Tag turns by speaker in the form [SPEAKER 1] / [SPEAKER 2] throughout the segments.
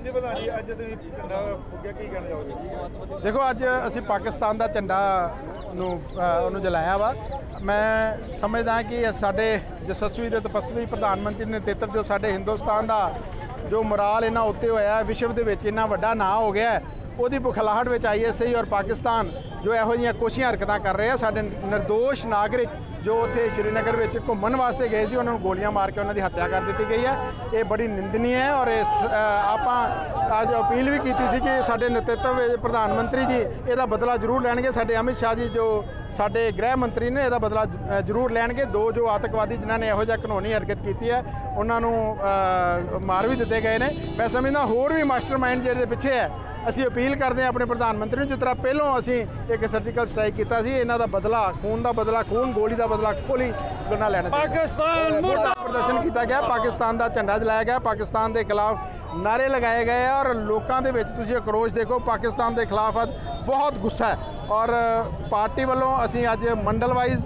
[SPEAKER 1] ਹਾਂਜੀ ਪ੍ਰਧਾਨ ਜੀ ਅੱਜ ਤੁਸੀਂ ਝੰਡਾ ਫੁੱਕਿਆ, ਕੀ ਕਹਿਣਾ ਚਾਹੋਗੇ
[SPEAKER 2] ਦੇਖੋ, ਅੱਜ ਅਸੀਂ ਪਾਕਿਸਤਾਨ ਦਾ ਝੰਡਾ ਨੂੰ ਉਹਨੂੰ ਜਲਾਇਆ ਵਾ। ਮੈਂ ਸਮਝਦਾ ਕਿ ਸਾਡੇ ਜਸਸਵੀ ਦੇ ਤਪਸਵੀ ਪ੍ਰਧਾਨ ਮੰਤਰੀ ਨੇ ਨੇਤਰਤਵ ਜੋ ਸਾਡੇ ਹਿੰਦੁਸਤਾਨ ਦਾ ਜੋ ਮੋਰਾਲ ਇਹਨਾਂ ਉੱਤੇ ਹੋਇਆ, ਵਿਸ਼ਵ ਦੇ ਵਿੱਚ ਇੰਨਾ ਵੱਡਾ ਨਾਂ ਹੋ ਗਿਆ ਉਹਦੀ ਬੁਖਲਾਹਟ ਵਿੱਚ ਆਈਐਸਆਈ ਔਰ ਪਾਕਿਸਤਾਨ ਜੋ ਇਹੋ ਜਿਹੀਆਂ ਕੋਸ਼ਿਸ਼ਾਂ ਹਰਕਤਾਂ ਕਰ ਰਹੇ ਆ, ਸਾਡੇ ਨਿਰਦੋਸ਼ ਨਾਗਰਿਕ ਜੋ ਉੱਥੇ ਸ਼੍ਰੀਨਗਰ ਵਿੱਚ ਘੁੰਮਣ ਵਾਸਤੇ ਗਏ ਸੀ, ਉਹਨਾਂ ਨੂੰ ਗੋਲੀਆਂ ਮਾਰ ਕੇ ਉਹਨਾਂ ਦੀ ਹੱਤਿਆ ਕਰ ਦਿੱਤੀ ਗਈ ਹੈ। ਇਹ ਬੜੀ ਨਿੰਦਨੀय ਹੈ ਔਰ ਇਸ ਆਪਾਂ ਅੱਜ ਅਪੀਲ ਵੀ ਕੀਤੀ ਸੀ ਕਿ ਸਾਡੇ ਨੇਤਰਤਵ ਪ੍ਰਧਾਨ ਮੰਤਰੀ ਜੀ ਇਹਦਾ ਬਦਲਾ ਜ਼ਰੂਰ ਲੈਣਗੇ। ਸਾਡੇ ਅਮਿਤ ਸ਼ਾਹ ਜੀ ਜੋ ਸਾਡੇ ਗ੍ਰਹਿ ਮੰਤਰੀ ਨੇ, ਇਹਦਾ ਬਦਲਾ ਜ਼ਰੂਰ ਲੈਣਗੇ। ਦੋ ਜੋ ਆਤੰਕਵਾਦੀ ਜਿਨ੍ਹਾਂ ਨੇ ਇਹੋ ਜਿਹਾ ਕਾਨੂੰਨੀ ਹਰਕਤ ਕੀਤੀ ਹੈ, ਉਹਨਾਂ ਨੂੰ ਮਾਰ ਵੀ ਦਿੱਤੇ ਗਏ ਨੇ। ਮੈਂ ਸਮਝਦਾ ਹੋਰ ਵੀ ਮਾਸਟਰਮਾਈਂਡ ਜਿਹੜੇ ਪਿੱਛੇ ਹੈ ਅਸੀਂ ਅਪੀਲ ਕਰਦੇ ਹਾਂ ਆਪਣੇ ਪ੍ਰਧਾਨ ਮੰਤਰੀ ਨੂੰ ਜਿਸ ਤਰ੍ਹਾਂ ਪਹਿਲਾਂ ਅਸੀਂ ਇੱਕ ਸਰਜੀਕਲ ਸਟ੍ਰਾਈਕ ਕੀਤਾ ਸੀ ਇਹਨਾਂ ਦਾ ਬਦਲਾ ਖੂਨ ਦਾ ਬਦਲਾ ਖੂਨ ਗੋਲੀ ਦਾ ਬਦਲਾ ਗੋਲੀ ਗੁਨਾ ਲੈਣਾ ਚਾਹੀਦਾ
[SPEAKER 1] ਪਾਕਿਸਤਾਨ
[SPEAKER 2] ਮੁਰਦਾ ਪ੍ਰਦਰਸ਼ਨ ਕੀਤਾ ਗਿਆ ਪਾਕਿਸਤਾਨ ਦਾ ਝੰਡਾ ਜਲਾਇਆ ਗਿਆ ਪਾਕਿਸਤਾਨ ਦੇ ਖਿਲਾਫ ਨਾਰੇ ਲਗਾਏ ਗਏ ਔਰ ਲੋਕਾਂ ਦੇ ਵਿੱਚ ਤੁਸੀਂ ਅਕਰੋਸ਼ ਦੇਖੋ ਪਾਕਿਸਤਾਨ ਦੇ ਖਿਲਾਫ ਬਹੁਤ ਗੁੱਸਾ ਹੈ ਔਰ ਪਾਰਟੀ ਵੱਲੋਂ ਅਸੀਂ ਅੱਜ ਮੰਡਲ ਵਾਈਜ਼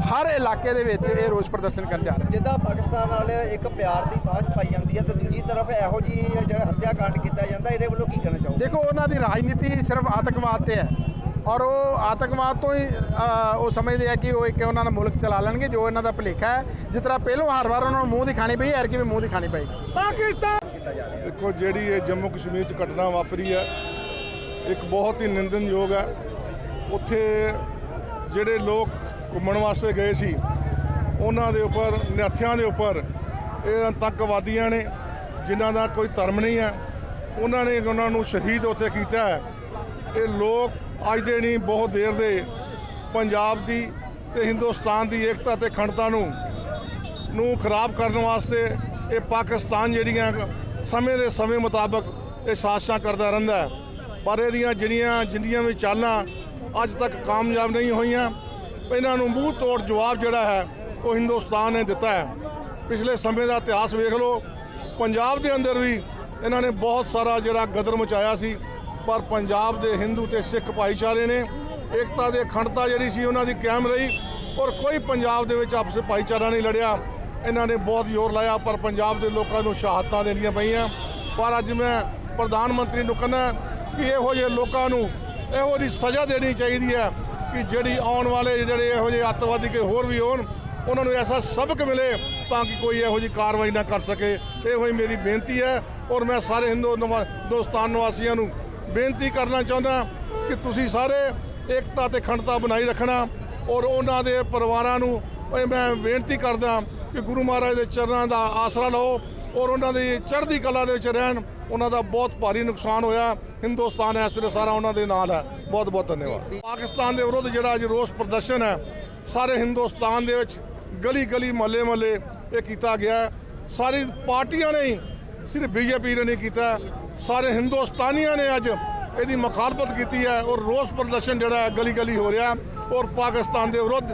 [SPEAKER 2] ਹਰ ਇਲਾਕੇ ਦੇ ਵਿੱਚ ਇਹ ਰੋਸ ਪ੍ਰਦਰਸ਼ਨ ਕਰਨ ਜਾ ਰਹੇ
[SPEAKER 3] ਜਿੱਦਾਂ ਪਾਕਿਸਤਾਨ ਨਾਲ ਇੱਕ ਪਿਆਰ ਦੀ ਸਾਂਝ ਪਾਈ ਜਾਂਦੀ ਹੈ ਤੇ ਦੂਜੀ ਤਰਫ ਇਹੋ ਜੀ ਜਿਹੜਾ ਹੱਤਿਆਕਾਂਡ ਕੀਤਾ ਜਾਂਦਾ ਇਹਦੇ ਵੱਲੋਂ ਕੀ ਕਹਿਣਾ ਚਾਹੋਗੇ?
[SPEAKER 2] ਦੇਖੋ ਉਹਨਾਂ ਦੀ ਰਾਜਨੀਤੀ ਸਿਰਫ ਆਤੰਕਵਾਦ ਤੇ ਹੈ ਔਰ ਉਹ ਆਤੰਕਵਾਦ ਤੋਂ ਹੀ ਉਹ ਸਮਝਦੇ ਆ ਕਿ ਉਹ ਇੱਕ ਉਹਨਾਂ ਦਾ ਮੁਲਕ ਚਲਾ ਲੈਣਗੇ ਜੋ ਇਹਨਾਂ ਦਾ ਭੁਲੇਖਾ ਹੈ। ਜਿਸ ਤਰ੍ਹਾਂ ਪਹਿਲੋਂ ਹਰ ਵਾਰ ਉਹਨਾਂ ਨੂੰ ਮੂੰਹ ਦਿਖਾਣੀ ਪਈ ਐਰ ਕਿ ਵੀ ਮੂੰਹ ਦਿਖਾਣੀ ਪਈ।
[SPEAKER 3] ਕੀਤਾ ਜਾ ਰਿਹਾ
[SPEAKER 1] ਦੇਖੋ ਜਿਹੜੀ ਇਹ ਜੰਮੂ ਕਸ਼ਮੀਰ 'ਚ ਘਟਨਾ ਵਾਪਰੀ ਹੈ ਇੱਕ ਬਹੁਤ ਹੀ ਨਿੰਦਨਯੋਗ ਹੈ। ਉੱਥੇ ਜਿਹੜੇ ਲੋਕ ਘੁੰਮਣ ਵਾਸਤੇ ਗਏ ਸੀ। ਉਹਨਾਂ ਦੇ ਉੱਪਰ, ਨਿਹੱਥਿਆਂ ਦੇ ਉੱਪਰ ਇਹ ਆਤੰਕਵਾਦੀਆਂ ਨੇ, ਜਿਨ੍ਹਾਂ ਦਾ ਕੋਈ ਧਰਮ ਨਹੀਂ ਹੈ, ਉਹਨਾਂ ਨੇ ਉਹਨਾਂ ਨੂੰ ਸ਼ਹੀਦ ਉੱਥੇ ਕੀਤਾ ਹੈ। ਇਹ ਲੋਕ ਅੱਜ ਦੇ ਨਹੀਂ, ਬਹੁਤ ਦੇਰ ਦੇ ਪੰਜਾਬ ਦੀ ਤੇ ਹਿੰਦੁਸਤਾਨ ਦੀ ਏਕਤਾ ਤੇ ਅਖੰਡਤਾ ਨੂੰ ਨੂੰ ਖਰਾਬ ਕਰਨ ਵਾਸਤੇ ਇਹ ਪਾਕਿਸਤਾਨ ਜਿਹੜੀਆਂ ਸਮੇਂ ਦੇ ਸਮੇਂ ਮੁਤਾਬਕ ਇਹ ਸਾਜ਼ਿਸ਼ਾਂ ਕਰਦਾ ਰਹਿੰਦਾ ਪਰ ਇਹਦੀਆਂ ਜਿਹੜੀਆਂ ਜਿੰਦੀਆਂ ਵੀ ਚਾਲਾਂ ਅੱਜ ਤੱਕ ਕਾਮਯਾਬ ਨਹੀਂ ਹੋਈਆਂ ਇਹਨਾਂ ਨੂੰ ਮੂੰਹ ਤੋੜ ਜਵਾਬ ਜਿਹੜਾ ਹੈ, ਉਹ ਹਿੰਦੁਸਤਾਨ ਨੇ ਦਿੱਤਾ ਹੈ। ਪਿਛਲੇ ਸਮੇਂ ਦਾ ਇਤਿਹਾਸ ਵੇਖ ਲਓ, ਪੰਜਾਬ ਦੇ ਅੰਦਰ ਵੀ ਇਹਨਾਂ ਨੇ ਬਹੁਤ ਸਾਰਾ ਜਿਹੜਾ ਗਦਰ ਮਚਾਇਆ ਸੀ, ਪਰ ਪੰਜਾਬ ਦੇ ਹਿੰਦੂ ਤੇ ਸਿੱਖ ਭਾਈਚਾਰੇ ਨੇ ਏਕਤਾ ਦੇ ਅਖੰਡਤਾ ਜਿਹੜੀ ਸੀ ਉਹਨਾਂ ਦੀ ਕਾਇਮ ਰਹੀ ਔਰ ਕੋਈ ਪੰਜਾਬ ਦੇ ਵਿੱਚ ਆਪਸ ਭਾਈਚਾਰਾ ਨਹੀਂ ਲੜਿਆ। ਇਹਨਾਂ ਨੇ ਬਹੁਤ ਜ਼ੋਰ ਲਾਇਆ, ਪਰ ਪੰਜਾਬ ਦੇ ਲੋਕਾਂ ਨੂੰ ਸ਼ਹਾਦਤਾਂ ਦੇਣੀਆਂ ਪਈਆਂ। ਪਰ ਅੱਜ ਮੈਂ ਪ੍ਰਧਾਨ ਮੰਤਰੀ ਨੂੰ ਕਹਿੰਦਾ ਕਿ ਇਹੋ ਜਿਹੇ ਲੋਕਾਂ ਨੂੰ ਇਹੋ ਜਿਹੀ ਸਜ਼ਾ ਦੇਣੀ ਚਾਹੀਦੀ ਹੈ ਕਿ ਜਿਹੜੀ ਆਉਣ ਵਾਲੇ ਜਿਹੜੇ ਇਹੋ ਜਿਹੇ ਅੱਤਵਾਦੀ ਕੇ ਹੋਰ ਵੀ ਹੋਣ, ਉਹਨਾਂ ਨੂੰ ਐਸਾ ਸਬਕ ਮਿਲੇ ਤਾਂ ਕਿ ਕੋਈ ਇਹੋ ਜਿਹੀ ਕਾਰਵਾਈ ਨਾ ਕਰ ਸਕੇ। ਇਹੋ ਹੀ ਮੇਰੀ ਬੇਨਤੀ ਹੈ ਔਰ ਮੈਂ ਸਾਰੇ ਹਿੰਦੂ ਨਵਾ- ਹਿੰਦੁਸਤਾਨ ਨਿਵਾਸੀਆਂ ਨੂੰ ਬੇਨਤੀ ਕਰਨਾ ਚਾਹੁੰਦਾ ਕਿ ਤੁਸੀਂ ਸਾਰੇ ਏਕਤਾ ਤੇ ਅਖੰਡਤਾ ਬਣਾਈ ਰੱਖਣਾ ਔਰ ਉਹਨਾਂ ਦੇ ਪਰਿਵਾਰਾਂ ਨੂੰ ਇਹ ਮੈਂ ਬੇਨਤੀ ਕਰਦਾ ਕਿ ਗੁਰੂ ਮਹਾਰਾਜ ਦੇ ਚਰਨਾਂ ਦਾ ਆਸਰਾ ਲਓ ਔਰ ਉਹਨਾਂ ਦੀ ਚੜ੍ਹਦੀ ਕਲਾ ਦੇ ਵਿੱਚ ਰਹਿਣ ਉਹਨਾਂ ਦਾ ਬਹੁਤ ਭਾਰੀ ਨੁਕਸਾਨ ਹੋਇਆ। ਹਿੰਦੁਸਤਾਨ ਇਸ ਵੇਲੇ ਸਾਰਾ ਉਹਨਾਂ ਦੇ ਨਾਲ ਹੈ। ਬਹੁਤ ਬਹੁਤ ਧੰਨਵਾਦ। ਪਾਕਿਸਤਾਨ ਦੇ ਵਿਰੁੱਧ ਜਿਹੜਾ ਅੱਜ ਰੋਸ ਪ੍ਰਦਰਸ਼ਨ ਹੈ, ਸਾਰੇ ਹਿੰਦੁਸਤਾਨ ਦੇ ਵਿੱਚ ਗਲੀ ਗਲੀ ਮਹੱਲੇ ਮਹੱਲੇ ਇਹ ਕੀਤਾ ਗਿਆ ਸਾਰੀ ਪਾਰਟੀਆਂ ਨੇ ਹੀ ਸਿਰਫ ਬੀਜੇਪੀ ਨੇ ਨਹੀਂ ਕੀਤਾ ਸਾਰੇ ਹਿੰਦੁਸਤਾਨੀਆਂ ਨੇ ਅੱਜ ਇਹਦੀ ਮੁਖਾਲਫਤ ਕੀਤੀ ਹੈ ਔਰ ਰੋਸ ਪ੍ਰਦਰਸ਼ਨ ਜਿਹੜਾ ਗਲੀ ਗਲੀ ਹੋ ਰਿਹਾ ਔਰ ਪਾਕਿਸਤਾਨ ਦੇ ਵਿਰੁੱਧ